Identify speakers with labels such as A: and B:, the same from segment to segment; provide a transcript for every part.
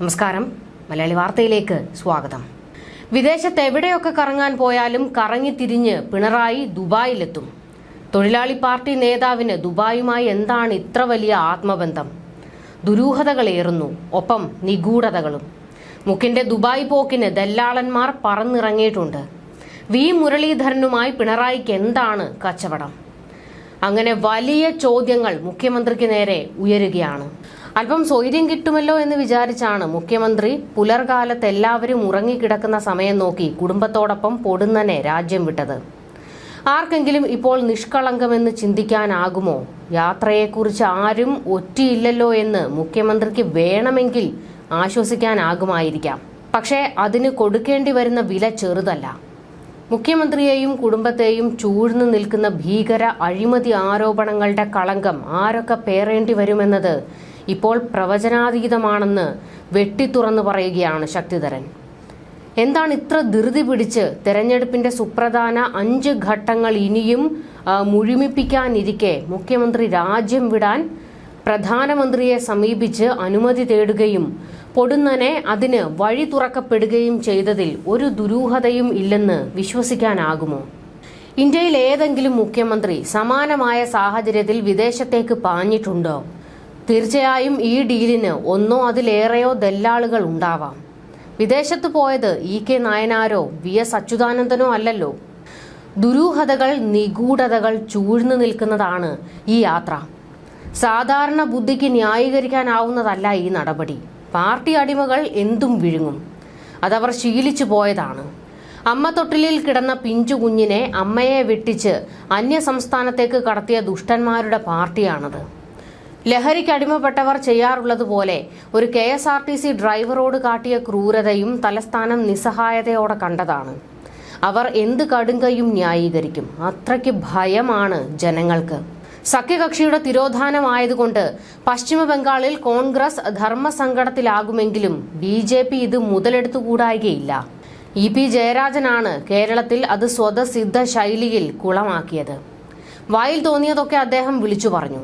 A: നമസ്കാരം. മലയാളി വാർത്തയിലേക്ക് സ്വാഗതം. വിദേശത്ത് എവിടെയൊക്കെ കറങ്ങാൻ പോയാലും കറങ്ങി തിരിഞ്ഞ് പിണറായി ദുബായിലെത്തും. തൊഴിലാളി പാർട്ടി നേതാവിന് ദുബായുമായി എന്താണ് ഇത്ര വലിയ ആത്മബന്ധം? ദുരൂഹതകളേറുന്നു ഒപ്പം നിഗൂഢതകളും. മുക്കിന്റെ ദുബായ് പോക്കിന് ദല്ലാളന്മാർ പറന്നിറങ്ങിയിട്ടുണ്ട്. വി. മുരളീധരനുമായി പിണറായിക്ക് എന്താണ് കച്ചവടം? അങ്ങനെ വലിയ ചോദ്യങ്ങൾ മുഖ്യമന്ത്രിക്ക് നേരെ ഉയരുകയാണ്. അല്പം സ്വൈര്യം കിട്ടുമല്ലോ എന്ന് വിചാരിച്ചാണ് മുഖ്യമന്ത്രി പുലർകാലത്ത് എല്ലാവരും ഉറങ്ങിക്കിടക്കുന്ന സമയം നോക്കി കുടുംബത്തോടൊപ്പം പൊടുന്നനെ രാജ്യം വിട്ടത്. ആർക്കെങ്കിലും ഇപ്പോൾ നിഷ്കളങ്കമെന്ന് ചിന്തിക്കാനാകുമോ? യാത്രയെക്കുറിച്ച് ആരും ഒറ്റയില്ലല്ലോ എന്ന് മുഖ്യമന്ത്രിക്ക് വേണമെങ്കിൽ ആശ്വസിക്കാനാകുമായിരിക്കാം. പക്ഷേ അതിന് കൊടുക്കേണ്ടി വരുന്ന വില ചെറുതല്ല. മുഖ്യമന്ത്രിയെയും കുടുംബത്തെയും ചൂഴ്ന്നു നിൽക്കുന്ന ഭീകര അഴിമതി ആരോപണങ്ങളുടെ കളങ്കം ആരൊക്കെ പേറേണ്ടി വരുമെന്നത് ഇപ്പോൾ പ്രവചനാതീതമാണെന്ന് വെട്ടിത്തുറന്നു പറയുകയാണ് ശക്തിധരൻ. എന്താണ് ഇത്ര ധൃതി പിടിച്ച് തെരഞ്ഞെടുപ്പിന്റെ സുപ്രധാന അഞ്ച് ഘട്ടങ്ങൾ ഇനിയും മുഴുമിപ്പിക്കാനിരിക്കെ മുഖ്യമന്ത്രി രാജ്യം വിടാൻ പ്രധാനമന്ത്രിയെ സമീപിച്ച് അനുമതി തേടുകയും പൊടുന്നനെ അതിന് വഴി തുറക്കപ്പെടുകയും ചെയ്തതിൽ ഒരു ദുരൂഹതയും ഇല്ലെന്ന് വിശ്വസിക്കാനാകുമോ? ഇന്ത്യയിൽ ഏതെങ്കിലും മുഖ്യമന്ത്രി സമാനമായ സാഹചര്യത്തിൽ വിദേശത്തേക്ക് പാഞ്ഞിട്ടുണ്ടോ? തീർച്ചയായും ഈ ഡീലിന് ഒന്നോ അതിലേറെയോ ദല്ലാളുകൾ ഉണ്ടാവാം. വിദേശത്ത് പോയത് ഇ കെ നായനാരോ വി എസ് അച്യുതാനന്ദനോ അല്ലല്ലോ. ദുരൂഹതകൾ നിഗൂഢതകൾ ചൂഴ്ന്നു നിൽക്കുന്നതാണ് ഈ യാത്ര. സാധാരണ ബുദ്ധിക്ക് ന്യായീകരിക്കാനാവുന്നതല്ല ഈ നടപടി. പാർട്ടി അടിമകൾ എന്തും വിഴുങ്ങും. അതവർ ശീലിച്ചു പോയതാണ്. അമ്മ തൊട്ടിലിൽ കിടന്ന പിഞ്ചു കുഞ്ഞിനെ അമ്മയെ വെട്ടിച്ച് അന്യ സംസ്ഥാനത്തേക്ക് കടത്തിയ ദുഷ്ടന്മാരുടെ പാർട്ടിയാണത്. ലഹരിക്ക് അടിമപ്പെട്ടവർ ചെയ്യാറുള്ളതുപോലെ ഒരു K S R T C ഡ്രൈവറോട് കാട്ടിയ ക്രൂരതയും തലസ്ഥാനം നിസ്സഹായതയോടെ കണ്ടതാണ്. അവർ എന്ത് കടുങ്കയും ന്യായീകരിക്കും. അത്രയ്ക്ക് ഭയമാണ് ജനങ്ങൾക്ക്. സഖ്യകക്ഷിയുടെ തിരോധാനമായതുകൊണ്ട് പശ്ചിമബംഗാളിൽ കോൺഗ്രസ് ധർമ്മസങ്കടത്തിലാകുമെങ്കിലും ബി ജെ പി ഇത് മുതലെടുത്തുകൂടായികയില്ല. ഇ പി ജയരാജനാണ് കേരളത്തിൽ അത് സ്വതസിദ്ധ ശൈലിയിൽ കുളമാക്കിയത്. വായിൽ തോന്നിയതൊക്കെ അദ്ദേഹം വിളിച്ചു പറഞ്ഞു.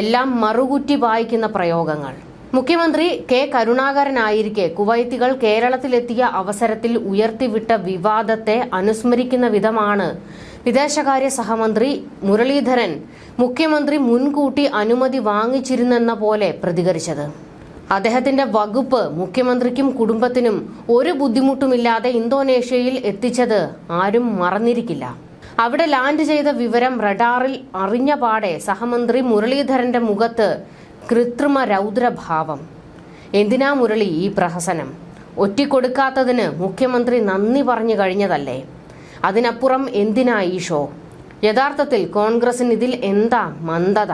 A: എല്ലാം മറുകുറ്റി വായിക്കുന്ന പ്രയോഗങ്ങൾ. മുഖ്യമന്ത്രി കെ കരുണാകരനായിരിക്കെ കുവൈത്തികൾ കേരളത്തിലെത്തിയ അവസരത്തിൽ ഉയർത്തിവിട്ട വിവാദത്തെ അനുസ്മരിക്കുന്ന വിധമാണ് വിദേശകാര്യ സഹമന്ത്രി മുരളീധരൻ മുഖ്യമന്ത്രി മുൻകൂട്ടി അനുമതി വാങ്ങിച്ചിരുന്നെന്ന പോലെ പ്രതികരിച്ചത്. അദ്ദേഹത്തിന്റെ വകുപ്പ് മുഖ്യമന്ത്രിക്കും കുടുംബത്തിനും ഒരു ബുദ്ധിമുട്ടുമില്ലാതെ ഇന്തോനേഷ്യയിൽ എത്തിച്ചത് ആരും മറന്നിരിക്കില്ല. അവിടെ ലാൻഡ് ചെയ്ത വിവരം റഡാറിൽ അറിഞ്ഞ പാടെ സഹമന്ത്രി മുരളീധരന്റെ മുഖത്ത് കൃത്രിമ രൗദ്രഭാവം. എന്തിനാ മുരളി ഈ പ്രഹസനം? ഒറ്റിക്കൊടുക്കാത്തതിന് മുഖ്യമന്ത്രി നന്ദി പറഞ്ഞു കഴിഞ്ഞതല്ലേ? അതിനപ്പുറം എന്തിനാ ഈ ഷോ? യഥാർത്ഥത്തിൽ കോൺഗ്രസിന് ഇതിൽ എന്താ മന്ദത?